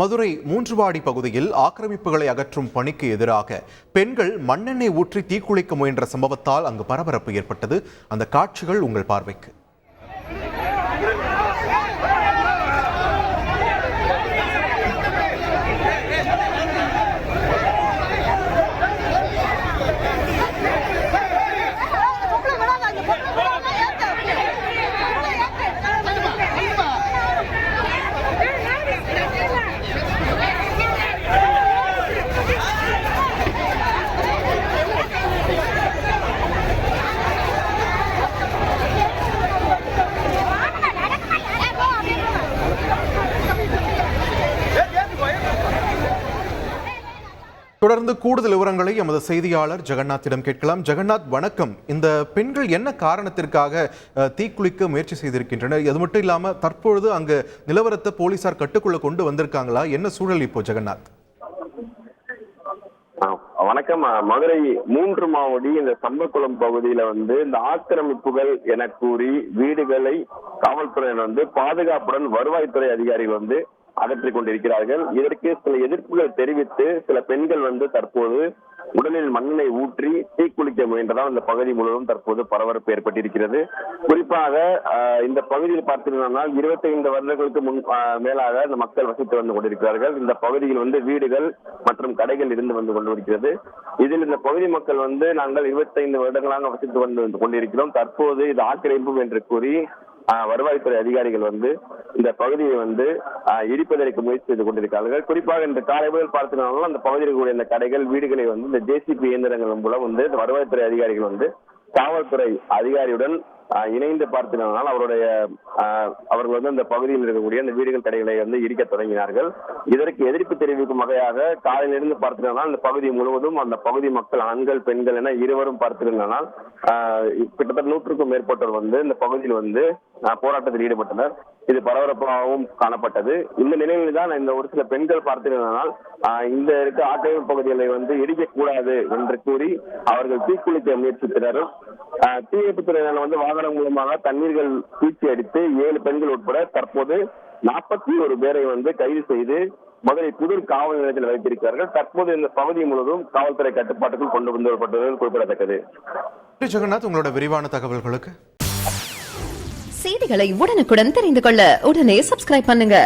மதுரை மூன்றுவாடி பகுதியில் ஆக்கிரமிப்புகளை அகற்றும் பணிக்கு எதிராக பெண்கள் மண்ணெண்ணெய் ஊற்றி தீக்குளிக்க முயன்ற சம்பவத்தால் அங்கு பரபரப்பு ஏற்பட்டது. அந்த காட்சிகள் உங்கள் பார்வைக்கு. தொடர்ந்து கூடுதல் விவரங்களை எமது செய்தியாளர் ஜெகநாத்திடம் கேட்கலாம். ஜெகநாத் வணக்கம். இந்த பெண்கள் என்ன காரணத்திற்காக தீக்குளிக்க முயற்சி செய்திருக்கின்றனர்? அது மட்டும் இல்லாம தற்பொழுது அங்கு நிலவரத்தை போலீசார் கட்டுக்குள்ள கொண்டு வந்திருக்காங்களா? என்ன சூழல் இப்போ ஜெகநாத்? வணக்கம். மதுரை மூன்று மாவடி இந்த சம்பக்குளம் பகுதியில வந்து இந்த ஆக்கிரமிப்புகள் என கூறி வீடுகளை காவல்துறையினர் வந்து பாதுகாப்புடன் வருவாய்த்துறை அதிகாரிகள் வந்து அகற்றிக் கொண்டிருக்கிறார்கள். இதற்கு சில எதிர்ப்புகள் தெரிவித்து சில பெண்கள் வந்து தற்போது உடலில் மண்ணை ஊற்றி தீக்குளிக்க முயன்றதால் இந்த பகுதி முழுவதும் தற்போது பரபரப்பு ஏற்பட்டிருக்கிறது. குறிப்பாக இந்த பகுதியில் பார்த்தீங்கன்னா இருபத்தைந்து வருடங்களுக்கு முன் மேலாக இந்த மக்கள் வசித்து வந்து கொண்டிருக்கிறார்கள். இந்த பகுதியில் வந்து வீடுகள் மற்றும் கடைகள் இருந்து வந்து கொண்டிருக்கிறது. இதில் இந்த பகுதி மக்கள் வந்து நாங்கள் இருபத்தைந்து வருடங்களாக வசித்து வந்து கொண்டிருக்கிறோம். தற்போது இது ஆக்கிரமிப்பு என்று கூறி வருவாய்த்துறை அதிகாரிகள் வந்து இந்த பகுதியை வந்து இடிப்பதற்கு முயற்சி செய்து கொண்டிருக்கிறார்கள். குறிப்பாக இந்த காலை முதல் பார்த்தீங்கன்னா அந்த பகுதியில் இருக்கக்கூடிய இந்த கடைகள் வீடுகளை வந்து இந்த ஜேசிபி இயந்திரங்கள் மூலம் வந்து இந்த வருவாய்த்துறை அதிகாரிகள் வந்து காவல்துறை அதிகாரியுடன் இணைந்து பார்த்தீங்கன்னா அவருடைய அவர்கள் வந்து அந்த பகுதியில் இருக்கக்கூடிய அந்த வீடுகள் கடைகளை வந்து இடிக்க தொடங்கினார்கள். இதற்கு எதிர்ப்பு தெரிவிக்கும் வகையாக காலையிலிருந்து பார்த்தீங்கன்னா அந்த பகுதி முழுவதும் அந்த பகுதி மக்கள் ஆண்கள் பெண்கள் என இருவரும் பார்த்திருந்தனால் கிட்டத்தட்ட நூற்றுக்கும் மேற்பட்டோர் வந்து இந்த பகுதியில் வந்து போராட்டத்தில் ஈடுபட்டனர். இது பரபரப்பாகவும் காணப்பட்டது. இந்த நிலையில் தான் இந்த ஒரு சில பெண்கள் பார்த்திருந்தனால் இந்த இருக்க ஆக்கிரமிப்பு பகுதிகளை வந்து இடிக்கக்கூடாது என்று கூறி அவர்கள் தீக்குளிக்க முயற்சித்தனர். ஆஹ், தீயணைப்புத் துறையினர் வந்து வாகனம் மூலமாக தண்ணீர்கள் பீச்சி அடித்து ஏழு பெண்கள் உட்பட தற்போது நாற்பத்தி ஒரு பேரை வந்து கைது செய்து மதுரை புதூர் காவல் நிலையத்தில் வைத்திருக்கிறார்கள். தற்போது இந்த பகுதி முழுவதும் காவல்துறை கட்டுப்பாட்டுக்குள் கொண்டு வந்து வரப்பட்டது குறிப்பிடத்தக்கது ஜெகநாத். உங்களோட விரிவான தகவல்களுக்கு. செய்திகளை உடனுக்குடன் தெரிந்து கொள்ள உடனே சப்ஸ்கிரைப் பண்ணுங்க.